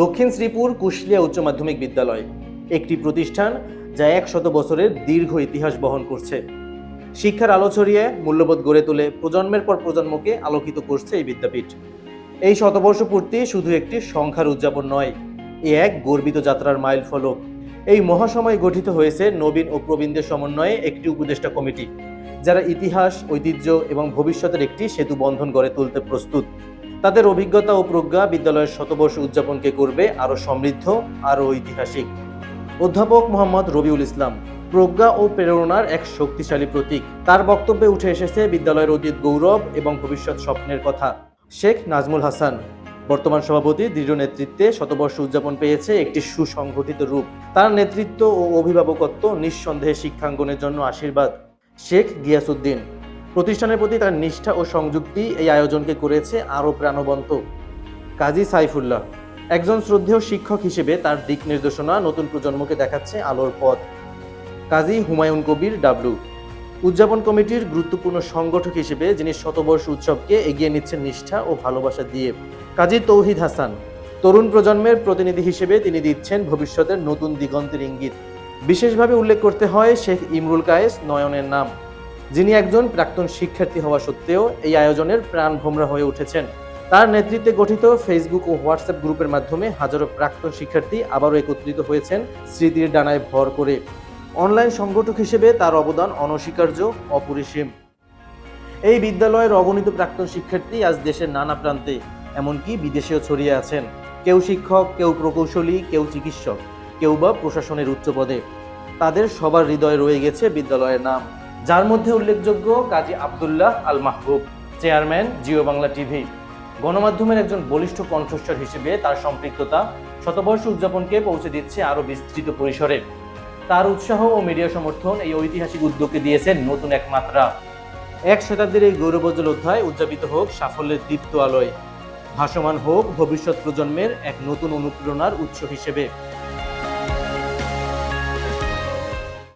দক্ষিণ শ্রীপুর কুশলিয়া উচ্চ মাধ্যমিক বিদ্যালয়, একটি প্রতিষ্ঠান যা একশত বছরের দীর্ঘ ইতিহাস বহন করছে। শিক্ষার আলো ছড়িয়ে মূল্যবোধ গড়ে তুলে প্রজন্মের পর প্রজন্মকে আলোকিত করছে এই বিদ্যাপীঠ। এই শতবর্ষ পূর্তি শুধু একটি সংখ্যার উদযাপন নয়, এ এক গর্বিত যাত্রার মাইল ফলক। এই মহাসময় গঠিত হয়েছে নবীন ও প্রবীণদের সমন্বয়ে একটি উপদেষ্টা কমিটি, যারা ইতিহাস, ঐতিহ্য এবং ভবিষ্যতের একটি সেতু বন্ধন গড়ে তুলতে প্রস্তুত। তাদের অভিজ্ঞতা ও প্রজ্ঞা বিদ্যালয়ের শতবর্ষ উদযাপনকে করবে আরও সমৃদ্ধ, আরও ঐতিহাসিক। অধ্যাপক মোহাম্মদ রবিউল ইসলাম, প্রজ্ঞা ও প্রেরণার এক শক্তিশালী প্রতীক। তার বক্তব্যে উঠে এসেছে বিদ্যালয়ের অতীত গৌরব এবং ভবিষ্যৎ স্বপ্নের কথা। শেখ নাজমুল হাসান, বর্তমান সভাপতি, দৃঢ় নেতৃত্বে শতবর্ষ উদযাপন পেয়েছে একটি সুসংগঠিত রূপ। তার নেতৃত্ব ও অভিভাবকত্ব নিঃসন্দেহে শিক্ষাঙ্গনের জন্য আশীর্বাদ। শেখ গিয়াসুদ্দিন প্রতিষ্ঠানের প্রতি তার নিষ্ঠা ও সংযুক্তি এই আয়োজনকে করেছে আরও প্রাণবন্ত। কাজী সাইফুল্লাহ, একজন শ্রদ্ধেয় শিক্ষক হিসেবে তার দিক নির্দেশনা নতুন প্রজন্মকে দেখাচ্ছে আলোর পথ। কাজী হুমায়ুন কবির, ডাবলু। উদযাপন কমিটির গুরুত্বপূর্ণ সংগঠক হিসেবে যিনি শতবর্ষ উৎসবকে এগিয়ে নিচ্ছেন নিষ্ঠা ও ভালোবাসা দিয়ে, কাজী তৌহিদ হাসান। তরুণ প্রজন্মের প্রতিনিধি হিসেবে তিনি দিচ্ছেন ভবিষ্যতের নতুন দিগন্তের ইঙ্গিত। বিশেষভাবে উল্লেখ করতে হয় শেখ ইমরুল কায়েস নয়নের নাম। যিনি একজন প্রাক্তন শিক্ষার্থী হওয়া সত্ত্বেও এই আয়োজনের প্রাণ ভোমরা হয়ে উঠেছেন। তার নেতৃত্বে গঠিত ফেসবুক ও হোয়াটসঅ্যাপ গ্রুপের মাধ্যমে হাজারো প্রাক্তন শিক্ষার্থী আবারও একত্রিত হয়েছেন স্মৃতির ডানায় ভর করে। অনলাইন সংগঠক হিসেবে তার অবদান অনস্বীকার্য, অপরিসীম। এই বিদ্যালয়ের অগণিত প্রাক্তন শিক্ষার্থী আজ দেশের নানা প্রান্তে, এমনকি বিদেশেও ছড়িয়ে আছেন। কেউ শিক্ষক, কেউ প্রকৌশলী, কেউ চিকিৎসক, কেউ বা প্রশাসনের উচ্চ পদে। তাদের সবার হৃদয়ে রয়ে গেছে বিদ্যালয়ের নাম। যার মধ্যে উল্লেখযোগ্য Kazi Abdullah Al Mahbub chairman Geo Bangla TV. গণমাধ্যমের একজন বলিষ্ঠ কণ্ঠস্বর হিসেবে তার সম্পৃক্ততা শতবর্ষ উদযাপনকে পৌঁছে দিচ্ছে আরও বিস্তৃত পরিসরে। তার উৎসাহ ও মিডিয়া সমর্থন এই ঐতিহাসিক উদ্যোগকে দিয়েছে নতুন এক মাত্রা। এক শতাব্দীর এই গৌরবোজ্জ্বল অধ্যায় উদযাপিত হোক, সাফল্যের দীপ্ত আলোয়। ভাসমান হোক ভবিষ্যৎ প্রজন্মের এক নতুন অনুপ্রেরণার উৎস হিসেবে।